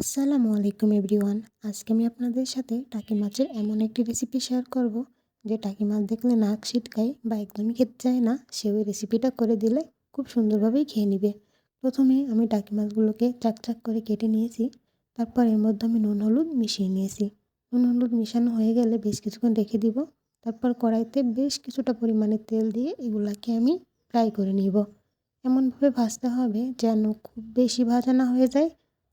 আসসালামু আলাইকুম এভরিওয়ান। আজকে আমি আপনাদের সাথে টাকি মাছের এমন একটি রেসিপি শেয়ার করব, যে টাকি মাছ দেখলে নাক ছিটকায় বা একদমই খেতে চায় না, সে ওই রেসিপিটা করে দিলে খুব সুন্দরভাবেই খেয়ে নিবে। প্রথমে আমি টাকি মাছগুলোকে চাকচাক করে কেটে নিয়েছি, তারপর এর মধ্যে আমি নুন হলুদ মিশিয়ে নিয়েছি। নুন হলুদ মিশানো হয়ে গেলে বেশ কিছুক্ষণ রেখে দিব, তারপর কড়াইতে বেশ কিছুটা পরিমাণে তেল দিয়ে এগুলাকে আমি ফ্রাই করে নিব। এমনভাবে ভাজতে হবে যেন খুব বেশি ভাজা না হয়ে যায়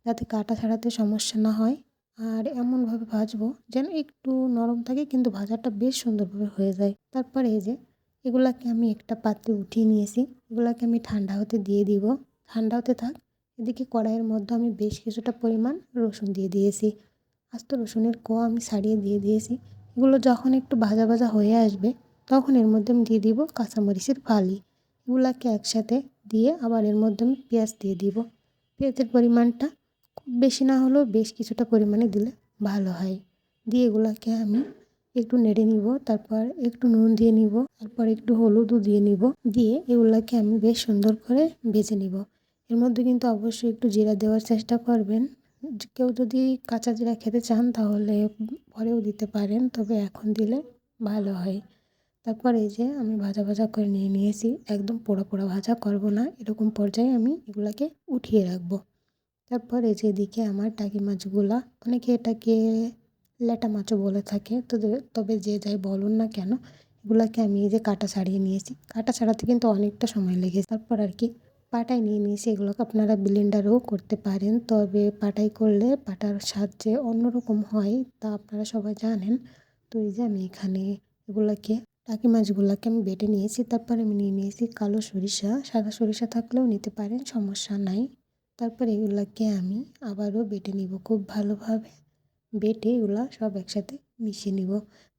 যাতে কাটা ছাড়াতে সমস্যা না হয়। আর এমনভাবে ভাজবো যেন একটু নরম থাকে কিন্তু ভাজাটা বেশ সুন্দরভাবে হয়ে যায়। তারপরে এই যে এগুলাকে আমি একটা পাত্রে উঠিয়ে নিয়েছি। এগুলাকে আমি ঠান্ডা হতে দিয়ে দিব। ঠান্ডা হতে থাক। এদিকে কড়াইয়ের মধ্যে আমি বেশ কিছুটা পরিমাণ রসুন দিয়ে দিয়েছি। আস্ত রসুনের কোয়া আমি ছাড়িয়ে দিয়ে দিয়েছি। এগুলো যখন একটু ভাজা ভাজা হয়ে আসবে তখন এর মধ্যে আমি দিয়ে দিব কাঁচামরিচের ফালি। এগুলাকে একসাথে দিয়ে আবার এর মধ্যে আমি পেঁয়াজ দিয়ে দিব। পেঁয়াজের পরিমাণটা বেশি না হলেও বেশ কিছুটা পরিমাণে দিলে ভালো হয়। দিয়ে এগুলোকে আমি একটু নেড়ে নিব, তারপর একটু নুন দিয়ে নিব, তারপর একটু হলুদও দিয়ে নিব। দিয়ে এগুলোকে আমি বেশ সুন্দর করে ভেজে নিব। এর মধ্যে কিন্তু অবশ্যই একটু জিরা দেওয়ার চেষ্টা করবেন। কেউ যদি কাঁচা জিরা খেতে চান তাহলে পরেও দিতে পারেন, তবে এখন দিলে ভালো হয়। তারপর এই যে আমি ভাজা ভাজা করে নিয়ে নিয়েছি, একদম পোড়া পোড়া ভাজা করব না, এরকম পর্যায়ে আমি এগুলাকে উঠিয়ে রাখব। তারপর এই যে এদিকে আমার টাকি মাছগুলা, অনেকে এটাকে ল্যাটা মাছও বলে থাকে। তো তবে যে যাই বলুন না কেন, এগুলাকে আমি এই যে কাটা ছাড়িয়ে নিয়েছি। কাটা ছাড়াতে কিন্তু অনেকটা সময় লেগেছে। তারপর আর কি পাটায় নিয়ে নিয়েছি। এগুলোকে আপনারা ব্লেন্ডারও করতে পারেন। তবে পাটাই করলে পাটার স্বাদ যে অন্যরকম হয় তা আপনারা সবাই জানেন। তো এই যে আমি এখানে এগুলাকে, টাকি মাছগুলোকে আমি বেটে নিয়েছি। তারপর আমি নিয়ে নিয়েছি কালো সরিষা। সাদা সরিষা থাকলেও নিতে পারেন, সমস্যা নাই। তারপর এগুলাকে আমি আবারও বেটে নিব খুব ভালোভাবে। বেটে এগুলো সব একসাথে মিশিয়ে নিব।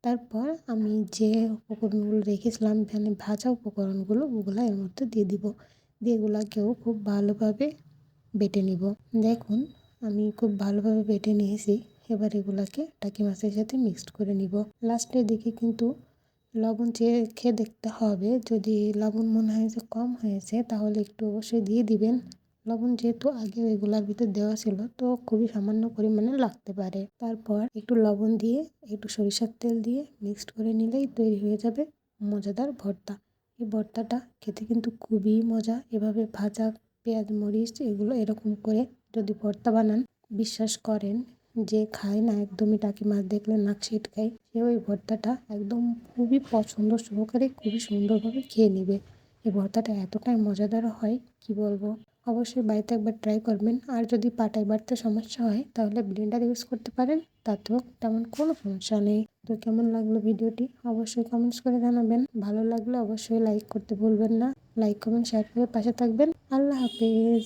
তারপর আমি যে উপকরণগুলো রেখেছিলাম মানে ভাজা উপকরণগুলো, ওগুলো এর মধ্যে দিয়ে দিব। দিয়ে এগুলাকেও খুব ভালোভাবে বেটে নিব। দেখুন, আমি খুব ভালোভাবে বেটে নিয়েছি। এবার এগুলাকে টাকি মাছের সাথে মিক্সড করে নিব। লাস্টের দিকে কিন্তু লবণ চেয়ে খেয়ে দেখতে হবে। যদি লবণ মনে হয় যে কম হয়েছে, তাহলে একটু অবশ্যই দিয়ে দিবেন। লবণ যেহেতু আগে এগুলার ভিতর দেওয়া ছিল, তো খুবই সামান্য পরিমাণে লাগতে পারে। তারপর একটু লবণ দিয়ে, একটু সরিষার তেল দিয়ে মিক্সড করে নিলেই তৈরি হয়ে যাবে মজাদার ভর্তা। এই ভর্তাটা খেতে কিন্তু খুবই মজা। এভাবে ভাজা পেঁয়াজ, মরিচ এগুলো এরকম করে যদি ভর্তা বানান, বিশ্বাস করেন যে খায় না একদমই টাকি মাছ, দেখলে নাক ছিটকায়, সে ওই ভর্তাটা একদম খুবই পছন্দ সহকারে খুবই সুন্দরভাবে খেয়ে নেবে। এই ভর্তাটা এতটাই মজাদার হয়, কি বলব? অবশ্যই বাড়িতে একবার ট্রাই করবেন। আর যদি পাটায় বাড়তে সমস্যা হয়, তাহলে ব্লেন্ডার ইউজ করতে পারেন, তাতেও তেমন কোনো সমস্যা নেই। তো কেমন লাগল ভিডিওটি? অবশ্যই কমেন্টস করে জানাবেন। ভালো লাগলে অবশ্যই লাইক করতে ভুলবেন না। লাইক কমেন্ট শেয়ার করে পাশে থাকবেন। আল্লাহ হাফিজ।